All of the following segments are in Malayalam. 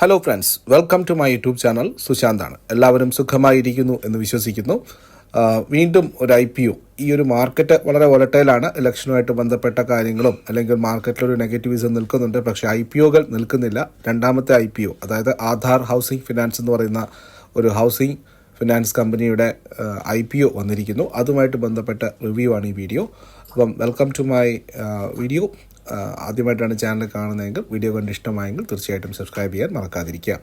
Hello friends welcome to my YouTube channel സുശാന്താണ് എല്ലാവരും സുഖമായിരിക്കുന്നു എന്ന് വിശ്വസിക്കുന്നു. വീണ്ടും ഒരു ഐ പി ഒ ഈ ഒരു മാർക്കറ്റ് വളരെ വോളറ്റൈലാണ് ഇലക്ഷനുമായിട്ട് ബന്ധപ്പെട്ട കാര്യങ്ങളും അല്ലെങ്കിൽ മാർക്കറ്റിലൊരു നെഗറ്റീവിസം നിൽക്കുന്നുണ്ട്. പക്ഷേ ഐ പി ഒകൾ നിൽക്കുന്നില്ല. രണ്ടാമത്തെ ഐ പി ഒ അതായത് ആധാർ ഹൗസിംഗ് ഫിനാൻസ് എന്ന് പറയുന്ന ഒരു ഹൗസിംഗ് ഫിനാൻസ് കമ്പനിയുടെ ഐ പി ഒ വന്നിരിക്കുന്നു. അതുമായിട്ട് ബന്ധപ്പെട്ട റിവ്യൂ ആണ് ഈ വീഡിയോ അപ്പം വെൽക്കം ടു മൈ വീഡിയോ ആദ്യമായിട്ടാണ് ചാനൽ കാണുന്നതെങ്കിൽ വീഡിയോ കണ്ട് ഇഷ്ടമായെങ്കിൽ തീർച്ചയായിട്ടും സബ്സ്ക്രൈബ് ചെയ്യാൻ മറക്കാതിരിക്കുക.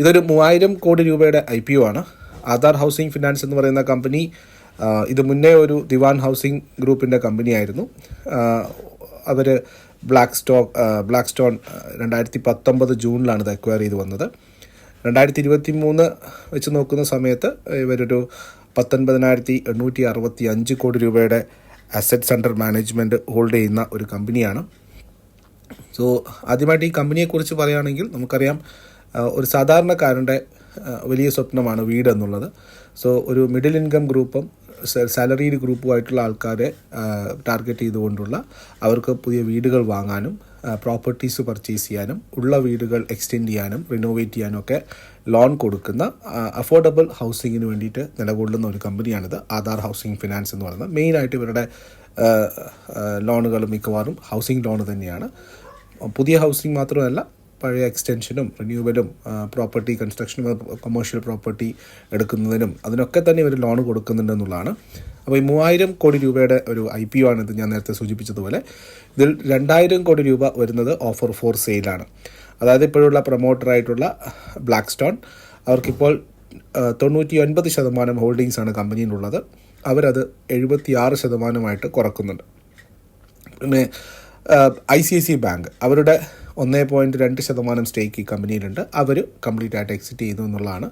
ഇതൊരു മൂവായിരം കോടി രൂപയുടെ ഐ പി ഒ ആണ്. ആധാർ ഹൗസിംഗ് ഫിനാൻസ് എന്ന് പറയുന്ന കമ്പനി ഇത് മുന്നേ ഒരു ദിവാൻ ഹൗസിംഗ് ഗ്രൂപ്പിന്റെ കമ്പനിയായിരുന്നു അവർ ബ്ലാക്ക് സ്റ്റോക്ക് ബ്ലാക്ക് സ്റ്റോൺ രണ്ടായിരത്തി പത്തൊമ്പത് ജൂണിലാണ് ഇത് അക്വയർ ചെയ്ത് വന്നത്. രണ്ടായിരത്തി ഇരുപത്തി മൂന്ന് വെച്ച് നോക്കുന്ന സമയത്ത് ഇവരൊരു പത്തൊൻപതിനായിരത്തി എണ്ണൂറ്റി അറുപത്തി അഞ്ച് കോടി രൂപയുടെ അസറ്റ്സ് അണ്ടർ മാനേജ്മെന്റ് ഹോൾഡ് ചെയ്യുന്ന ഒരു കമ്പനിയാണ്. സോ ആദ്യമായിട്ട് ഈ കമ്പനിയെക്കുറിച്ച് പറയുകയാണെങ്കിൽ നമുക്കറിയാം ഒരു സാധാരണക്കാരന്റെ വലിയ സ്വപ്നമാണ് വീട് എന്നുള്ളത്. സോ ഒരു മിഡിൽ ഇൻകം ഗ്രൂപ്പും സാലറീഡ് ഗ്രൂപ്പുമായിട്ടുള്ള ആൾക്കാരെ ടാർഗറ്റ് ചെയ്തുകൊണ്ടുള്ള അവർക്ക് പുതിയ വീടുകൾ വാങ്ങാനും പ്രോപ്പർട്ടീസ് പർച്ചേസ് ചെയ്യാനും ഉള്ള വീടുകൾ എക്സ്റ്റെൻഡ് ചെയ്യാനും റിനോവേറ്റ് ചെയ്യാനും ഒക്കെ ലോൺ കൊടുക്കുന്ന അഫോർഡബിൾ ഹൗസിങ്ങിന് വേണ്ടിയിട്ട് നിലകൊള്ളുന്ന ഒരു കമ്പനിയാണിത് ആധാർ ഹൗസിംഗ് ഫിനാൻസ് എന്ന് പറയുന്നത്. മെയിനായിട്ട് ഇവരുടെ ലോണുകൾ മിക്കവാറും ഹൗസിംഗ് ലോൺ തന്നെയാണ്. പുതിയ ഹൗസിംഗ് മാത്രമല്ല പഴയ എക്സ്റ്റൻഷനും റിന്യൂവലും പ്രോപ്പർട്ടി കൺസ്ട്രക്ഷനും കൊമേഴ്ഷ്യൽ പ്രോപ്പർട്ടി എടുക്കുന്നതിനും അതിനൊക്കെ തന്നെ ഇവർ ലോൺ കൊടുക്കുന്നുണ്ട് എന്നുള്ളതാണ്. അപ്പോൾ ഈ മൂവായിരം കോടി രൂപയുടെ ഒരു ഐ പി ഒ ആണ് ഇത് ഞാൻ നേരത്തെ സൂചിപ്പിച്ചതുപോലെ. ഇതിൽ രണ്ടായിരം കോടി രൂപ വരുന്നത് ഓഫർ ഫോർ സെയിലാണ് അതായത് ഇപ്പോഴുള്ള പ്രൊമോട്ടറായിട്ടുള്ള ബ്ലാക്ക് സ്റ്റോൺ അവർക്കിപ്പോൾ തൊണ്ണൂറ്റി ഒൻപത് ശതമാനം ഹോൾഡിങ്സ് ആണ് കമ്പനിയിലുള്ളത്. അവരത് എഴുപത്തി ആറ് ശതമാനമായിട്ട് കുറക്കുന്നുണ്ട്. പിന്നെ I C I C bank അവരുടെ ഒന്നേ പോയിന്റ് രണ്ട് ശതമാനം സ്റ്റേക്ക് ഈ കമ്പനിയിലുണ്ട്. അവർ കംപ്ലീറ്റ് ആയിട്ട് എക്സിറ്റ് ചെയ്തു എന്നുള്ളതാണ്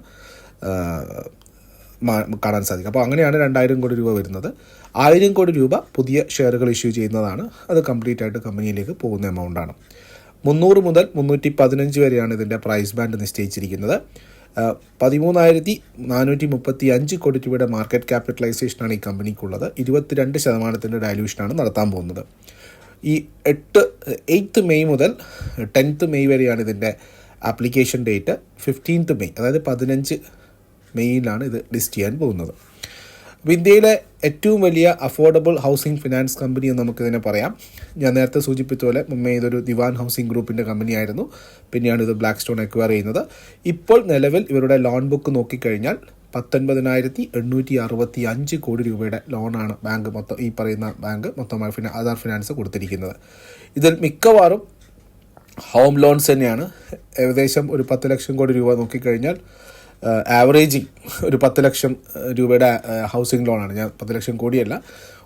കാണാൻ സാധിക്കും. അപ്പോൾ അങ്ങനെയാണ് രണ്ടായിരം കോടി രൂപ വരുന്നത്. ആയിരം കോടി രൂപ പുതിയ ഷെയറുകൾ ഇഷ്യൂ ചെയ്യുന്നതാണ്. അത് കംപ്ലീറ്റ് ആയിട്ട് കമ്പനിയിലേക്ക് പോകുന്ന എമൗണ്ടാണ് മുന്നൂറ് മുതൽ മുന്നൂറ്റി പതിനഞ്ച് വരെയാണ് ഇതിന്റെ പ്രൈസ് ബാൻഡ് നിശ്ചയിച്ചിരിക്കുന്നത്. പതിമൂന്നായിരത്തി നാനൂറ്റി മുപ്പത്തി അഞ്ച് കോടി രൂപയുടെ മാർക്കറ്റ് ക്യാപിറ്റലൈസേഷനാണ് ഈ കമ്പനിക്കുള്ളത്. ഇരുപത്തിരണ്ട് ശതമാനത്തിന്റെ ഡയലൂഷനാണ് നടത്താൻ പോകുന്നത്. ഈ എട്ട് എയ്ത്ത് മെയ് മുതൽ ടെൻത്ത് മെയ് വരെയാണ് ഇതിന്റെ ആപ്ലിക്കേഷൻ ഡേറ്റ് ഫിഫ്റ്റീൻത്ത് മെയ് അതായത് പതിനഞ്ച് മെയ്യിലാണ് ഇത് ലിസ്റ്റ് ചെയ്യാൻ പോകുന്നത്. അപ്പോൾ ഇന്ത്യയിലെ ഏറ്റവും വലിയ അഫോർഡബിൾ ഹൗസിംഗ് ഫിനാൻസ് കമ്പനി എന്ന് നമുക്കിതിനെ പറയാം. ഞാൻ നേരത്തെ സൂചിപ്പിച്ച പോലെ മുമ്പേ ഇതൊരു ദിവാൻ ഹൗസിംഗ് ഗ്രൂപ്പിന്റെ കമ്പനിയായിരുന്നു പിന്നെയാണ് ഇത് ബ്ലാക്ക് സ്റ്റോൺ അക്വയർ ചെയ്യുന്നത്. ഇപ്പോൾ നിലവിൽ ഇവരുടെ ലോൺ ബുക്ക് നോക്കിക്കഴിഞ്ഞാൽ പത്തൊൻപതിനായിരത്തി എണ്ണൂറ്റി അറുപത്തി അഞ്ച് കോടി രൂപയുടെ ലോണാണ് ബാങ്ക് മൊത്തം ഈ പറയുന്ന ബാങ്ക് മൊത്തമായി ഫിന ആധാർ ഫിനാൻസ് കൊടുത്തിരിക്കുന്നത്. ഇതിൽ മിക്കവാറും ഹോം ലോൺസ് തന്നെയാണ്. ഏകദേശം ഒരു പത്ത് ലക്ഷം കോടി രൂപ നോക്കിക്കഴിഞ്ഞാൽ ആവറേജിങ് ഒരു പത്ത് ലക്ഷം രൂപയുടെ ഹൗസിംഗ് ലോണാണ് ഞാൻ പത്ത് ലക്ഷം കോടിയല്ല.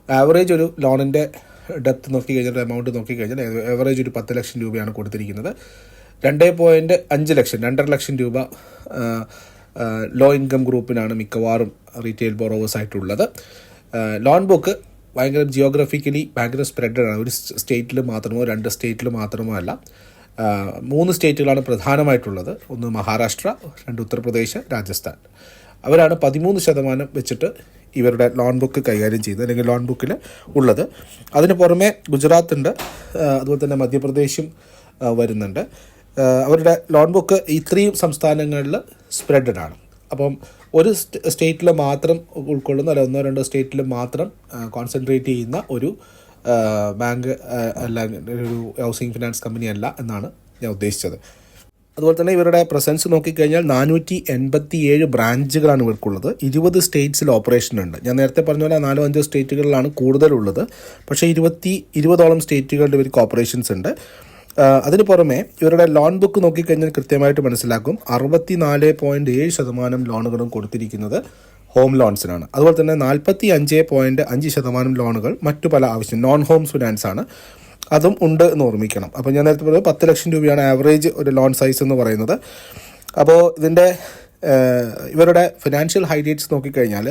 ആവറേജ് ഒരു ലോണിന്റെ ഡെപ്ത് നോക്കിക്കഴിഞ്ഞാൽ എമൗണ്ട് നോക്കി കഴിഞ്ഞാൽ ആവറേജ് ഒരു പത്ത് ലക്ഷം രൂപയാണ് കൊടുത്തിരിക്കുന്നത്. രണ്ട് പോയിന്റ് അഞ്ച് ലക്ഷം രണ്ടര ലക്ഷം രൂപ ലോ ഇൻകം ഗ്രൂപ്പിനാണ് മിക്കവാറും റീറ്റെയിൽ ബോറോവേഴ്സ് ആയിട്ടുള്ളത്. ലോൺ ബുക്ക് ഭയങ്കര ജിയോഗ്രഫിക്കലി ഭയങ്കര സ്പ്രെഡാണ് ഒരു സ്റ്റേറ്റിൽ മാത്രമോ രണ്ട് സ്റ്റേറ്റിൽ മാത്രമോ അല്ല. മൂന്ന് സ്റ്റേറ്റുകളാണ് പ്രധാനമായിട്ടുള്ളത്. ഒന്ന് മഹാരാഷ്ട്ര രണ്ട് ഉത്തർപ്രദേശ് രാജസ്ഥാൻ. അവരാണ് പതിമൂന്ന് ശതമാനം വെച്ചിട്ട് ഇവരുടെ ലോൺ ബുക്ക് കൈകാര്യം ചെയ്യുന്നത് അല്ലെങ്കിൽ ലോൺ ബുക്കിൽ ഉള്ളത്. അതിന് പുറമെ ഗുജറാത്ത് ഉണ്ട് അതുപോലെ തന്നെ മധ്യപ്രദേശും വരുന്നുണ്ട്. അവരുടെ ലോൺ ബുക്ക് ഇത്രയും സംസ്ഥാനങ്ങളിൽ സ്പ്രെഡഡ് ആണ് അപ്പം ഒരു സ്റ്റേറ്റിൽ മാത്രം ഉൾക്കൊള്ളുന്ന അല്ല ഒന്നോ രണ്ടോ സ്റ്റേറ്റിൽ മാത്രം കോൺസെൻട്രേറ്റ് ചെയ്യുന്ന ഒരു ബാങ്ക് അല്ല ഒരു ഹൗസിംഗ് ഫിനാൻസ് കമ്പനി അല്ല എന്നാണ് ഞാൻ ഉദ്ദേശിച്ചത്. അതുപോലെ തന്നെ ഇവരുടെ പ്രസൻസ് നോക്കിക്കഴിഞ്ഞാൽ നാനൂറ്റി എൺപത്തി ഏഴ് ബ്രാഞ്ചുകളാണ് ഇവർക്കുള്ളത്. ഇരുപത് സ്റ്റേറ്റ്സിൽ ഓപ്പറേഷൻ ഉണ്ട്. ഞാൻ നേരത്തെ പറഞ്ഞ പോലെ നാലോ അഞ്ചോ സ്റ്റേറ്റുകളിലാണ് കൂടുതലുള്ളത്. പക്ഷേ ഇരുപത്തി ഇരുപതോളം സ്റ്റേറ്റുകളിൽ ഇവർക്ക് ഓപ്പറേഷൻസ് ഉണ്ട്. അതിന് പുറമെ ഇവരുടെ ലോൺ ബുക്ക് നോക്കിക്കഴിഞ്ഞാൽ കൃത്യമായിട്ട് മനസ്സിലാക്കും അറുപത്തി നാല് പോയിന്റ് ഏഴ് ശതമാനം ലോണുകളും കൊടുത്തിരിക്കുന്നത് ഹോം ലോൺസിനാണ് അതുപോലെ തന്നെ നാൽപ്പത്തി അഞ്ച് പോയിന്റ് അഞ്ച് ശതമാനം ലോണുകൾ മറ്റു പല ആവശ്യം നോൺ ഹോം ഫിനാൻസ് ആണ്. അതും ഉണ്ട് എന്ന് ഓർമ്മിക്കണം. അപ്പോൾ ഞാൻ നേരത്തെ പറഞ്ഞത് പത്ത് ലക്ഷം രൂപയാണ് ആവറേജ് ഒരു ലോൺ സൈസ് എന്ന് പറയുന്നത്. അപ്പോൾ ഇതിന്റെ ഇവരുടെ ഫിനാൻഷ്യൽ ഹൈലൈറ്റ്സ് നോക്കിക്കഴിഞ്ഞാൽ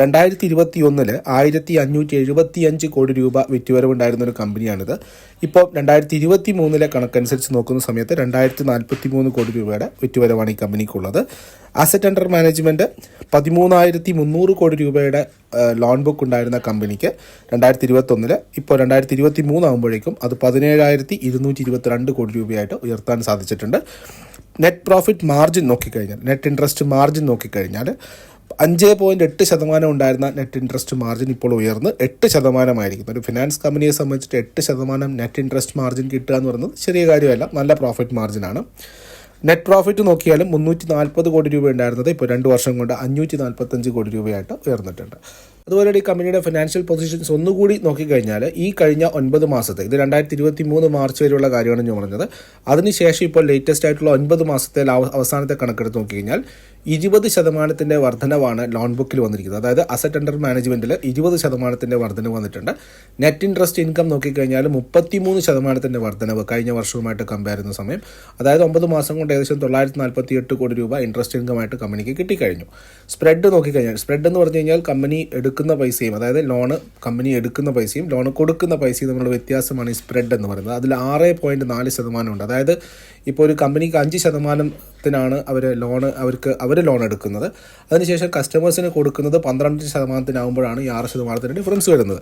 രണ്ടായിരത്തി ഇരുപത്തി ഒന്നിൽ ആയിരത്തി അഞ്ഞൂറ്റി എഴുപത്തി അഞ്ച് കോടി രൂപ വിറ്റുവരവുണ്ടായിരുന്ന ഒരു കമ്പനിയാണിത്. ഇപ്പോൾ രണ്ടായിരത്തി ഇരുപത്തി മൂന്നിലെ കണക്കനുസരിച്ച് നോക്കുന്ന സമയത്ത് രണ്ടായിരത്തി നാൽപ്പത്തി മൂന്ന് കോടി രൂപയുടെ വിറ്റുവരവാണ് ഈ കമ്പനിക്കുള്ളത്. അസറ്റ് അണ്ടർ മാനേജ്മെന്റ് പതിമൂന്നായിരത്തി മുന്നൂറ് കോടി രൂപയുടെ ലോൺ ബുക്ക് ഉണ്ടായിരുന്ന കമ്പനിക്ക് രണ്ടായിരത്തി ഇരുപത്തൊന്നിൽ ഇപ്പോൾ രണ്ടായിരത്തി ഇരുപത്തി മൂന്നാകുമ്പോഴേക്കും അത് പതിനേഴായിരത്തി ഇരുന്നൂറ്റി ഇരുപത്തിരണ്ട് കോടി രൂപയായിട്ട് ഉയർത്താൻ സാധിച്ചിട്ടുണ്ട്. നെറ്റ് പ്രോഫിറ്റ് മാർജിൻ നോക്കിക്കഴിഞ്ഞാൽ നെറ്റ് ഇൻട്രസ്റ്റ് മാർജിൻ നോക്കിക്കഴിഞ്ഞാൽ അഞ്ച് പോയിന്റ് എട്ട് ശതമാനം ഉണ്ടായിരുന്ന നെറ്റ് ഇൻട്രസ്റ്റ് മാർജിൻ ഇപ്പോൾ ഉയർന്ന് എട്ട് ശതമാനമായിരിക്കും ഒരു ഫിനാൻസ് കമ്പനിയെ സംബന്ധിച്ചിട്ട് എട്ട് ശതമാനം നെറ്റ് ഇൻട്രസ്റ്റ് മാർജിൻ കിട്ടുക എന്ന് പറയുന്നത് ചെറിയ കാര്യമല്ല നല്ല പ്രോഫിറ്റ് മാർജിനാണ് നെറ്റ് പ്രോഫിറ്റ് നോക്കിയാലും മുന്നൂറ്റി നാൽപ്പത് കോടി രൂപ ഉണ്ടായിരുന്നത് ഇപ്പോൾ രണ്ട് വർഷം കൊണ്ട് അഞ്ഞൂറ്റി നാൽപ്പത്തഞ്ച് കോടി രൂപയായിട്ട് ഉയർന്നിട്ടുണ്ട്. അതുപോലെ ഈ കമ്പനിയുടെ ഫിനാൻഷ്യൽ പൊസിഷൻസ് ഒന്നുകൂടി നോക്കിക്കഴിഞ്ഞാൽ ഈ കഴിഞ്ഞ ഒൻപത് മാസത്തെ ഇത് രണ്ടായിരത്തി ഇരുപത്തി മൂന്ന് മാർച്ച് വരെയുള്ള കാര്യമാണ് ഞാൻ പറഞ്ഞത്. അതിനുശേഷം ഇപ്പോൾ ലേറ്റസ്റ്റ് ആയിട്ടുള്ള ഒൻപത് മാസത്തെ അവസാനത്തെ കണക്കെടുത്ത് നോക്കിക്കഴിഞ്ഞാൽ ഇരുപത് ശതമാനത്തിന്റെ വർധനവാണ് ലോൺ ബുക്കിൽ വന്നിരിക്കുന്നത്. അതായത് അസറ്റ് അണ്ടർ മാനേജ്മെന്റിൽ ഇരുപത് ശതമാനത്തിന്റെ വർധനവ് വന്നിട്ടുണ്ട്. നെറ്റ് ഇൻട്രസ്റ്റ് ഇൻകം നോക്കിക്കഴിഞ്ഞാൽ മുപ്പത്തിമൂന്ന് ശതമാനത്തിന്റെ വർധനവ് കഴിഞ്ഞ വർഷവുമായിട്ട് കമ്പയർ ചെയ്യുന്ന സമയം. അതായത് ഒമ്പത് മാസം കൊണ്ട് ഏകദേശം തൊള്ളായിരത്തി നാൽപ്പത്തി എട്ട് കോടി രൂപ ഇൻട്രസ്റ്റ് ഇൻകമായിട്ട് കമ്പനിക്ക് കിട്ടിക്കഴിഞ്ഞു. സ്പ്രെഡ് നോക്കിക്കഴിഞ്ഞാൽ സ്പ്രെഡ് എന്ന് പറഞ്ഞു കഴിഞ്ഞാൽ കമ്പനി എടുക്കുന്ന പൈസയും അതായത് ലോണ് കമ്പനി എടുക്കുന്ന പൈസയും ലോണ് കൊടുക്കുന്ന പൈസയും തമ്മിലുള്ള വ്യത്യാസമാണ് ഈ സ്പ്രെഡ് എന്ന് പറയുന്നത്. അതിൽ ആറ് പോയിന്റ് നാല് ശതമാനമുണ്ട്. അതായത് ഇപ്പോൾ ഒരു കമ്പനിക്ക് അഞ്ച് ശതമാനത്തിനാണ് അവർ ലോണ് അവർക്ക് അവർ ലോൺ എടുക്കുന്നത്. അതിനുശേഷം കസ്റ്റമേഴ്സിന് കൊടുക്കുന്നത് പന്ത്രണ്ട് ശതമാനത്തിനാകുമ്പോഴാണ് ഈ ആറ് ശതമാനത്തിന് ഡിഫറൻസ് വരുന്നത്.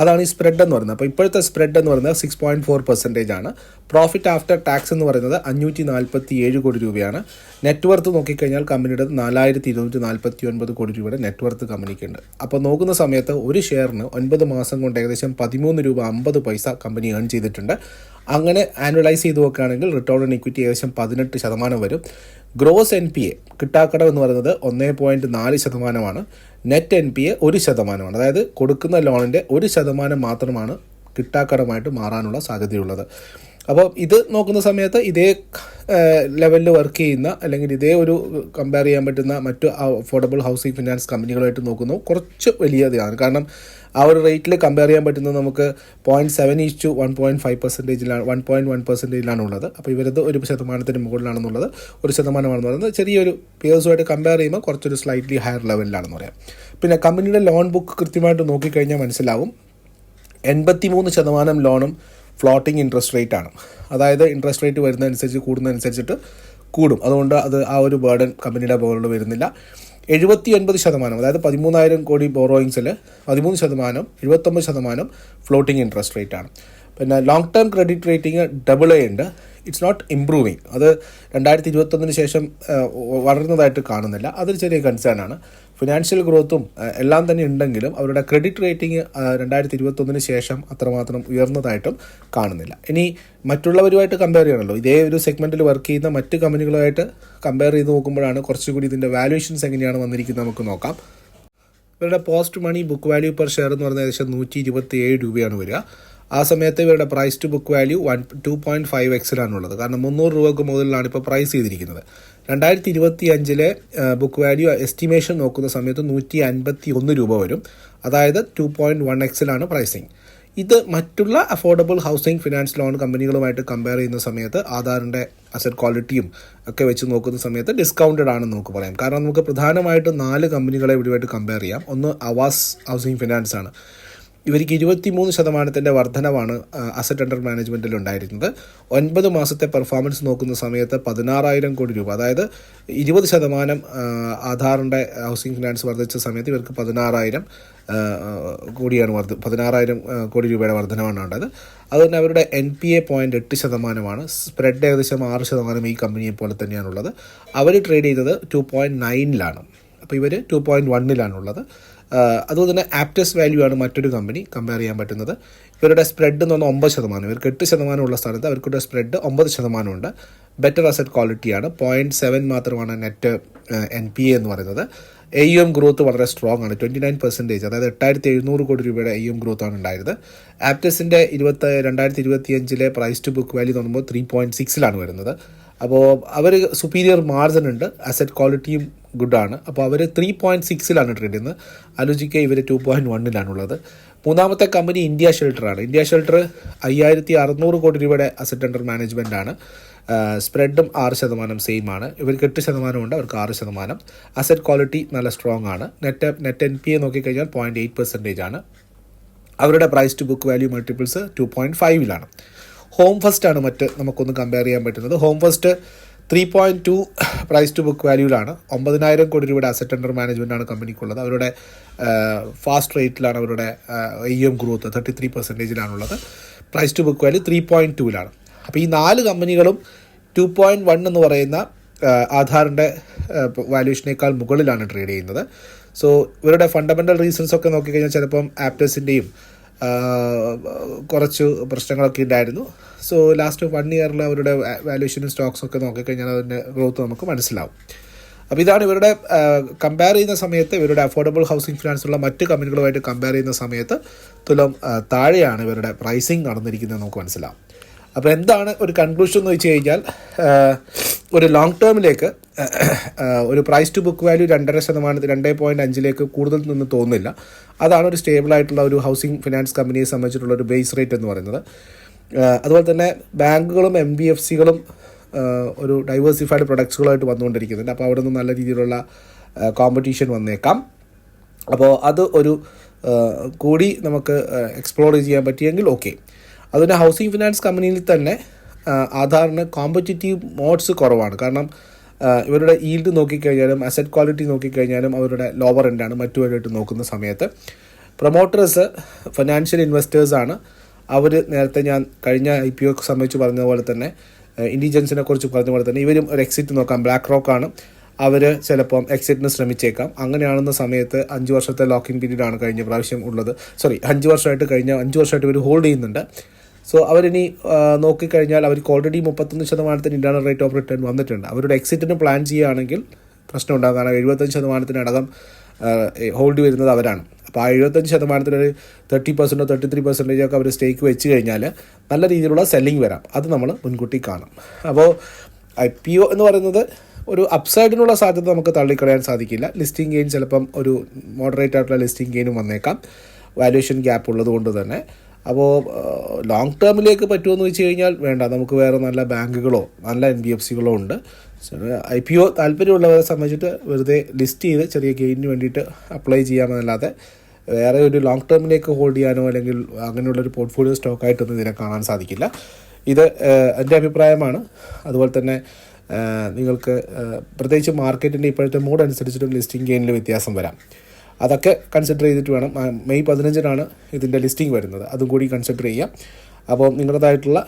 അതാണ് ഈ സ്പ്രെഡ് എന്ന് പറയുന്നത്. അപ്പോൾ ഇപ്പോഴത്തെ സ്പ്രെഡ് എന്ന് പറയുന്നത് സിക്സ് പോയിന്റ് ഫോർ പെർസെന്റേജ് ആണ്. പ്രോഫിറ്റ് ആഫ്റ്റർ ടാക്സ് എന്ന് പറയുന്നത് അഞ്ഞൂറ്റി നാൽപ്പത്തി ഏഴ് കോടി രൂപയാണ്. നെറ്റ്വർത്ത് നോക്കിക്കഴിഞ്ഞാൽ കമ്പനിയുടെ നാലായിരത്തി ഇരുന്നൂറ്റി നാൽപ്പത്തി ഒൻപത് കോടി രൂപയുടെ നെറ്റ്വർത്ത് കമ്പനിക്കുണ്ട്. അപ്പോൾ നോക്കുന്ന സമയത്ത് ഒരു ഷെയറിന് ഒൻപത് മാസം കൊണ്ട് ഏകദേശം പതിമൂന്ന് രൂപ അമ്പത് പൈസ കമ്പനി ഏൺ ചെയ്തിട്ടുണ്ട്. അങ്ങനെ ആനുവലൈസ് ചെയ്ത് നോക്കുകയാണെങ്കിൽ റിട്ടേൺ ഓൺ ഇക്വിറ്റി ഏകദേശം പതിനെട്ട് ശതമാനം വരും. ഗ്രോസ് എൻ പി എ കിട്ടാക്കടം എന്ന് പറയുന്നത് ഒന്നേ പോയിന്റ് നാല് ശതമാനമാണ്. നെറ്റ് എൻ പി എ ഒരു ശതമാനമാണ്. അതായത് കൊടുക്കുന്ന ലോണിന്റെ ഒരു ശതമാനം മാത്രമാണ് കിട്ടാക്കടമായിട്ട് മാറാനുള്ള സാധ്യതയുള്ളത്. അപ്പോൾ ഇത് നോക്കുന്ന സമയത്ത് ഇതേ ലെവലിൽ വർക്ക് ചെയ്യുന്ന അല്ലെങ്കിൽ ഇതേ ഒരു കമ്പയർ ചെയ്യാൻ പറ്റുന്ന മറ്റു അഫോർഡബിൾ ഹൗസിംഗ് ഫിനാൻസ് കമ്പനികളായിട്ട് നോക്കുന്നു. കുറച്ച് വലിയതാണ് കാരണം ആ ഒരു റേറ്റിൽ കമ്പയർ ചെയ്യാൻ പറ്റുന്നത് നമുക്ക് point seven is to one point five പെർസെന്റേജിലാണ് one point one പെർസെന്റേജിലാണ് ഉള്ളത് അപ്പോൾ ഇവരത് ഒരു ശതമാനത്തിന് മുകളിലാണെന്നുള്ളത് ഒരു ശതമാനമാണെന്ന് പറയുന്നത് ചെറിയൊരു പേഴ്സുമായിട്ട് കമ്പയർ ചെയ്യുമ്പോൾ കുറച്ചൊരു സ്ലൈറ്റ്ലി ഹയർ ലെവലിലാണെന്ന് പറയാം. പിന്നെ കമ്പനിയുടെ ലോൺ ബുക്ക് കൃത്യമായിട്ട് നോക്കിക്കഴിഞ്ഞാൽ മനസ്സിലാവും എൺപത്തി മൂന്ന് ശതമാനം ലോണും ഫ്ലോട്ടിംഗ് ഇൻട്രസ്റ്റ് റേറ്റ് ആണ്. അതായത് ഇൻട്രസ്റ്റ് റേറ്റ് വരുന്നതനുസരിച്ച് കൂടുന്നതനുസരിച്ചിട്ട് കൂടും. അതുകൊണ്ട് അത് ആ ഒരു ബേർഡൻ കമ്പനിയുടെ പോലുള്ള വരുന്നില്ല. എഴുപത്തി ഒൻപത് ശതമാനം അതായത് പതിമൂന്നായിരം കോടി ബോറോയിങ്സിൽ പതിമൂന്ന് ശതമാനം എഴുപത്തൊമ്പത് ശതമാനം ഫ്ലോട്ടിംഗ് ഇൻട്രസ്റ്റ് റേറ്റ് ആണ്. പിന്നെ long term credit rating double A ഉണ്ട്. ഇറ്റ്സ് നോട്ട് ഇംപ്രൂവിങ് അത് രണ്ടായിരത്തി ഇരുപത്തൊന്നിന് ശേഷം വളർന്നതായിട്ട് കാണുന്നില്ല. അതൊരു ചെറിയ കൺസേൺ ആണ്. ഫിനാൻഷ്യൽ ഗ്രോത്തും എല്ലാം തന്നെ ഉണ്ടെങ്കിലും അവരുടെ ക്രെഡിറ്റ് റേറ്റിംഗ് രണ്ടായിരത്തി ഇരുപത്തൊന്നിന് ശേഷം അത്രമാത്രം ഉയർന്നതായിട്ടും കാണുന്നില്ല. ഇനി മറ്റുള്ളവരുമായിട്ട് കമ്പയർ ചെയ്യണമല്ലോ ഇതേ ഒരു സെഗ്മെന്റിൽ വർക്ക് ചെയ്യുന്ന മറ്റ് കമ്പനികളുമായിട്ട് കമ്പയർ ചെയ്ത് നോക്കുമ്പോഴാണ് കുറച്ചുകൂടി ഇതിന്റെ വാല്യൂഷൻസ് എങ്ങനെയാണ് വന്നിരിക്കുന്നത് നമുക്ക് നോക്കാം. ഇവരുടെ post money book value per share എന്ന് പറഞ്ഞാൽ ഏകദേശം നൂറ്റി ഇരുപത്തി ഏഴ് രൂപയാണ് വരിക. ആ സമയത്ത് ഇവരുടെ price to book value one two point five എക്സിലാണുള്ളത് കാരണം മുന്നൂറ് രൂപക്ക് മുതലാണ് ഇപ്പോൾ പ്രൈസ് ചെയ്തിരിക്കുന്നത്. രണ്ടായിരത്തി ഇരുപത്തി അഞ്ചിലെ ബുക്ക് വാല്യൂ എസ്റ്റിമേഷൻ നോക്കുന്ന സമയത്ത് നൂറ്റി അൻപത്തി ഒന്ന് രൂപ വരും. അതായത് ടു പോയിന്റ് വൺ എക്സിലാണ് പ്രൈസിങ് ഇത് മറ്റുള്ള അഫോർഡബിൾ ഹൗസിംഗ് ഫിനാൻസ് ലോൺ കമ്പനികളുമായിട്ട് കമ്പയർ ചെയ്യുന്ന സമയത്ത് ആധാറിന്റെ അസറ്റ് ക്വാളിറ്റിയും ഒക്കെ വെച്ച് നോക്കുന്ന സമയത്ത് ഡിസ്കൗണ്ടഡ് ആണെന്ന് നമുക്ക് പറയാം. കാരണം നമുക്ക് പ്രധാനമായിട്ടും നാല് കമ്പനികളെ ഇവിടെയായിട്ട് കമ്പയർ ചെയ്യാം. ഒന്ന് അവാസ് ഹൗസിംഗ് ഫിനാൻസ് ആണ്. ഇവർക്ക് ഇരുപത്തിമൂന്ന് ശതമാനത്തിന്റെ വർധനവാണ് അസറ്റ് അണ്ടർ മാനേജ്മെന്റിൽ ഉണ്ടായിരുന്നത്. ഒൻപത് മാസത്തെ പെർഫോമൻസ് നോക്കുന്ന സമയത്ത് പതിനാറായിരം കോടി രൂപ അതായത് ഇരുപത് ശതമാനം ആധാറിന്റെ ഹൗസിംഗ് ഫിനാൻസ് വർദ്ധിച്ച സമയത്ത് ഇവർക്ക് പതിനാറായിരം കോടിയാണ് വർദ്ധ പതിനാറായിരം കോടി രൂപയുടെ വർധനമാണ് ഉണ്ടായത്. അതുതന്നെ അവരുടെ എൻ പി എ പോയിന്റ് എട്ട് ശതമാനമാണ്. സ്പ്രെഡ് ഏകദേശം ആറ് ശതമാനം ഈ കമ്പനിയെ പോലെ തന്നെയാണുള്ളത്. അവർ ട്രേഡ് ചെയ്തത് ടു പോയിന്റ് നയനിലാണ് അപ്പോൾ ഇവർ ടു പോയിന്റ് വണ്ണിലാണുള്ളത് അതുപോലെ തന്നെ ആപ്റ്റസ് വാല്യൂ ആണ് മറ്റൊരു കമ്പനി കമ്പയർ ചെയ്യാൻ പറ്റുന്നത്. ഇവരുടെ സ്പ്രെഡ് എന്ന് പറഞ്ഞാൽ ഒമ്പത് ശതമാനം. ഇവർക്ക് എട്ട് ശതമാനം ഉള്ള സ്ഥലത്ത് അവർക്കുള്ള സ്പ്രെഡ് ഒമ്പത് ശതമാനമുണ്ട് ബെറ്റർ അസറ്റ് ക്വാളിറ്റിയാണ് പോയിന്റ് സെവൻ മാത്രമാണ് നെറ്റ് എൻ പി എ എന്ന് പറയുന്നത്. എ യു എം ഗ്രോത്ത് വളരെ സ്ട്രോങ് ആണ്. ട്വന്റി നയൻ പെർസെന്റേജ് അതായത് എട്ടായിരത്തി എഴുന്നൂറ് കോടി രൂപയുടെ എ യു എം ഗ്രോത്ത് ആണ് ഉണ്ടായത്. ആപ്റ്റസിന്റെ ഇരുപത്തി രണ്ടായിരത്തി ഇരുപത്തി അഞ്ചിലെ പ്രൈസ് ടു ബുക്ക് വാല്യൂ നോക്കുമ്പോൾ ത്രീ പോയിന്റ് സിക്സിലാണ് വരുന്നത്. അപ്പോൾ അവർ സുപ്പീരിയർ മാർജിൻ ഉണ്ട്. അസറ്റ് ക്വാളിറ്റിയും ഗുഡാണ്. അപ്പോൾ അവർ ത്രീ പോയിന്റ് സിക്സിലാണ് ട്രേഡ് ചെയ്യുന്നത്. ആലോചിക്കുക ഇവർ ടു പോയിന്റ് വണ്ണിലാണുള്ളത് മൂന്നാമത്തെ കമ്പനി ഇന്ത്യ ഷെൽട്ടറാണ്. ഇന്ത്യ ഷെൽട്ടർ അയ്യായിരത്തി അറുന്നൂറ് കോടി രൂപയുടെ അസറ്റ് അണ്ടർ മാനേജ്മെന്റ് ആണ്. സ്പ്രെഡും ആറ് ശതമാനം സെയിം ആണ്. ഇവർക്ക് എട്ട് ശതമാനമുണ്ട് അവർക്ക് ആറ് ശതമാനം. അസറ്റ് ക്വാളിറ്റി നല്ല സ്ട്രോങ് ആണ്. Net net N P A നോക്കിക്കഴിഞ്ഞാൽ പോയിന്റ് എയ്റ്റ് പെർസെന്റേജ് ആണ്. അവരുടെ price to book value multiples two point ഫൈവിലാണ് home first ആണ് മറ്റ് നമുക്കൊന്ന് കമ്പയർ ചെയ്യാൻ പറ്റുന്നത്. Home First three point two price to book വാല്യൂലാണ് ഒമ്പതിനായിരം കോടി രൂപയുടെ അസറ്റ് അണ്ടർ മാനേജ്മെന്റ് ആണ് കമ്പനിക്കുള്ളത്. അവരുടെ ഫാസ്റ്റ് റേറ്റിലാണ് അവരുടെ E M growth thirty three പെർസെന്റേജിലാണുള്ളത് price to book value three point ടൂവിലാണ് അപ്പോൾ ഈ നാല് കമ്പനികളും ടു പോയിന്റ് വൺ എന്ന് പറയുന്ന ആധാറിന്റെ വാല്യൂഷനേക്കാൾ മുകളിലാണ് ട്രേഡ് ചെയ്യുന്നത്. സോ ഇവരുടെ ഫണ്ടമെന്റൽ റീസൺസ് ഒക്കെ നോക്കിക്കഴിഞ്ഞാൽ ചിലപ്പം ആപ്റ്റസിന്റെയും കുറച്ച് പ്രശ്നങ്ങളൊക്കെ ഉണ്ടായിരുന്നു. സോ ലാസ്റ്റ് വൺ ഇയറിൽ അവരുടെ വാല്യൂഷനും സ്റ്റോക്സും ഒക്കെ നോക്കിക്കഴിഞ്ഞാൽ അതിന്റെ ഗ്രോത്ത് നമുക്ക് മനസ്സിലാവും. അപ്പോൾ ഇതാണ് ഇവരുടെ കമ്പയർ ചെയ്യുന്ന സമയത്ത് ഇവരുടെ അഫോർഡബിൾ ഹൗസിംഗ് ഫിനാൻസ് ഉള്ള മറ്റ് കമ്പനികളുമായിട്ട് കമ്പയർ ചെയ്യുന്ന സമയത്ത് തുലം താഴെയാണ് ഇവരുടെ പ്രൈസിങ് നടന്നിരിക്കുന്നത് നമുക്ക് മനസ്സിലാവും. അപ്പോൾ എന്താണ് ഒരു കൺക്ലൂഷൻ എന്ന് വെച്ച് കഴിഞ്ഞാൽ ഒരു ലോങ് ടേമിലേക്ക് ഒരു പ്രൈസ് ടു ബുക്ക് വാല്യൂ രണ്ടര ശതമാനത്തിൽ രണ്ടേ പോയിന്റ് അഞ്ചിലേക്ക് കൂടുതൽ നിന്ന് തോന്നുന്നില്ല. അതാണ് ഒരു സ്റ്റേബിൾ ആയിട്ടുള്ള ഒരു ഹൗസിംഗ് ഫിനാൻസ് കമ്പനിയെ സംബന്ധിച്ചിട്ടുള്ള ഒരു ബേസ് റേറ്റ് എന്ന് പറയുന്നത്. അതുപോലെ തന്നെ ബാങ്കുകളും എം ബി എഫ് സികളും ഒരു ഡൈവേഴ്സിഫൈഡ് പ്രൊഡക്ട്സുകളായിട്ട് വന്നുകൊണ്ടിരിക്കുന്നുണ്ട്. അപ്പോൾ അവിടെ നിന്ന് നല്ല രീതിയിലുള്ള കോമ്പറ്റീഷൻ വന്നേക്കാം. അപ്പോൾ അത് ഒരു കൂടി നമുക്ക് എക്സ്പ്ലോർ ചെയ്യാൻ പറ്റിയെങ്കിൽ ഓക്കെ അതുപോലെ ഹൗസിംഗ് ഫിനാൻസ് കമ്പനിയിൽ തന്നെ ആധാറിന് കോമ്പറ്റീറ്റീവ് മോഡ്സ് കുറവാണ്. കാരണം ഇവരുടെ ഈൽഡ് നോക്കിക്കഴിഞ്ഞാലും അസറ്റ് ക്വാളിറ്റി നോക്കിക്കഴിഞ്ഞാലും അവരുടെ ലോവർ എൻഡാണ് മറ്റുമായിട്ട് നോക്കുന്ന സമയത്ത്. പ്രൊമോട്ടേഴ്സ് ഫിനാൻഷ്യൽ ഇൻവെസ്റ്റേഴ്സാണ് അവർ നേരത്തെ ഞാൻ കഴിഞ്ഞ ഐ പി ഒ സംബന്ധിച്ച് പറഞ്ഞ പോലെ തന്നെ ഇന്റലിജൻസിനെ കുറിച്ച് പറഞ്ഞ പോലെ തന്നെ ഇവരും ഒരു എക്സിറ്റ് നോക്കാം. ബ്ലാക്ക് റോക്കാണ് അവർ ചിലപ്പം എക്സിറ്റിന് ശ്രമിച്ചേക്കാം. അങ്ങനെയാണെന്ന സമയത്ത് അഞ്ച് വർഷത്തെ ലോക്കിംഗ് പീരീഡാണ് കഴിഞ്ഞ പ്രാവശ്യം ഉള്ളത്. സോറി അഞ്ച് വർഷമായിട്ട് കഴിഞ്ഞ അഞ്ച് വർഷമായിട്ട് ഇവർ ഹോൾഡ് ചെയ്യുന്നുണ്ട്. സോ അവരിനി നോക്കിക്കഴിഞ്ഞാൽ അവർക്ക് ഓൾറെഡി മുപ്പത്തൊന്ന് ശതമാനത്തിന് ഇന്റേണൽ റേറ്റ് ഓഫ് റിട്ടേൺ വന്നിട്ടുണ്ട്. അവരുടെ എക്സിറ്റിന് പ്ലാൻ ചെയ്യുകയാണെങ്കിൽ പ്രശ്നം ഉണ്ടാകും കാരണം എഴുപത്തഞ്ച് ശതമാനത്തിനടക്കം ഹോൾഡ് വരുന്നത് അവരാണ്. അപ്പോൾ ആ എഴുപത്തഞ്ച് ശതമാനത്തിനൊരു തേർട്ടി പെർസെന്റോ തേർട്ടി ത്രീ പെർസെന്റേജോ ഒക്കെ അവർ സ്റ്റേക്ക് വെച്ച് കഴിഞ്ഞാൽ നല്ല രീതിയിലുള്ള സെല്ലിംഗ് വരാം. അത് നമ്മൾ മുൻകൂട്ടി കാണാം. അപ്പോൾ ഐ പി ഒ എന്ന് പറയുന്നത് ഒരു അപ്സൈഡിനുള്ള സാധ്യത നമുക്ക് തള്ളിക്കളയാൻ സാധിക്കില്ല. ലിസ്റ്റിംഗ് ഗെയിൻ ചിലപ്പം ഒരു മോഡറേറ്റ് ആയിട്ടുള്ള ലിസ്റ്റിംഗ് ഗെയിനും വന്നേക്കാം. വാല്യുവേഷൻ ഗ്യാപ്പ് ഉള്ളത് കൊണ്ട് തന്നെ. അപ്പോൾ ലോങ് ടേമിലേക്ക് പറ്റുമെന്ന് വെച്ച് കഴിഞ്ഞാൽ വേണ്ട. നമുക്ക് വേറെ നല്ല ബാങ്കുകളോ നല്ല എൻ ബി എഫ് സികളോ ഉണ്ട്. ഐ പി ഒ താല്പര്യമുള്ളവരെ സംബന്ധിച്ചിട്ട് വെറുതെ ലിസ്റ്റ് ചെയ്ത് ചെറിയ ഗെയിനിന് വേണ്ടിയിട്ട് അപ്ലൈ ചെയ്യാമെന്നല്ലാതെ വേറെ ഒരു ലോങ് ടേമിലേക്ക് ഹോൾഡ് ചെയ്യാനോ അല്ലെങ്കിൽ അങ്ങനെയുള്ളൊരു പോർട്ട്ഫോളിയോ സ്റ്റോക്കായിട്ടൊന്നും ഇതിനെ കാണാൻ സാധിക്കില്ല. ഇത് എന്റെ അഭിപ്രായമാണ്. അതുപോലെ തന്നെ നിങ്ങൾക്ക് പ്രത്യേകിച്ച് മാർക്കറ്റിന്റെ ഇപ്പോഴത്തെ മൂഡ് അനുസരിച്ചിട്ടും ലിസ്റ്റിംഗ് ഗെയിനിൽ വ്യത്യാസം വരാം. അതൊക്കെ കൺസിഡർ ചെയ്തിട്ട് വേണം. മെയ് പതിനഞ്ചിനാണ് ഇതിന്റെ ലിസ്റ്റിംഗ് വരുന്നത്. അതും കൂടി കൺസിഡർ ചെയ്യാം. അപ്പോൾ നിങ്ങളുടേതായിട്ടുള്ള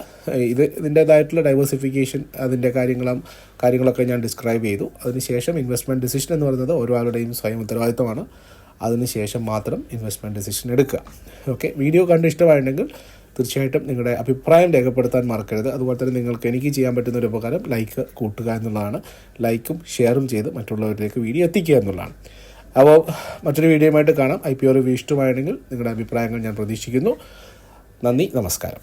ഇത് ഇതിന്റേതായിട്ടുള്ള ഡൈവേഴ്സിഫിക്കേഷൻ അതിന്റെ കാര്യങ്ങളും കാര്യങ്ങളൊക്കെ ഞാൻ ഡിസ്ക്രൈബ് ചെയ്തു. അതിനുശേഷം ഇൻവെസ്റ്റ്മെന്റ് ഡിസിഷൻ എന്ന് പറയുന്നത് ഓരോ ആളുടെയും സ്വയം ഉത്തരവാദിത്തമാണ് അതിനുശേഷം മാത്രം ഇൻവെസ്റ്റ്മെന്റ് ഡിസിഷൻ എടുക്കുക. ഓക്കെ വീഡിയോ കണ്ട് ഇഷ്ടമായിട്ടുണ്ടെങ്കിൽ തീർച്ചയായിട്ടും നിങ്ങളുടെ അഭിപ്രായം രേഖപ്പെടുത്താൻ മറക്കരുത്. അതുപോലെ തന്നെ നിങ്ങൾക്ക് എനിക്ക് ചെയ്യാൻ പറ്റുന്ന ഒരു ഉപകാരം ലൈക്ക് കൂട്ടുക എന്നുള്ളതാണ്. ലൈക്കും ഷെയറും ചെയ്ത് മറ്റുള്ളവരിലേക്ക് വീഡിയോ എത്തിക്കുക എന്നുള്ളതാണ്. അപ്പോൾ മറ്റൊരു വീഡിയോയുമായിട്ട് കാണാം. ഐ പി ഒ റിവ്യൂ ഇഷ്ടമായിട്ടുണ്ടെങ്കിൽ നിങ്ങളുടെ അഭിപ്രായങ്ങൾ ഞാൻ പ്രതീക്ഷിക്കുന്നു. നന്ദി നമസ്കാരം.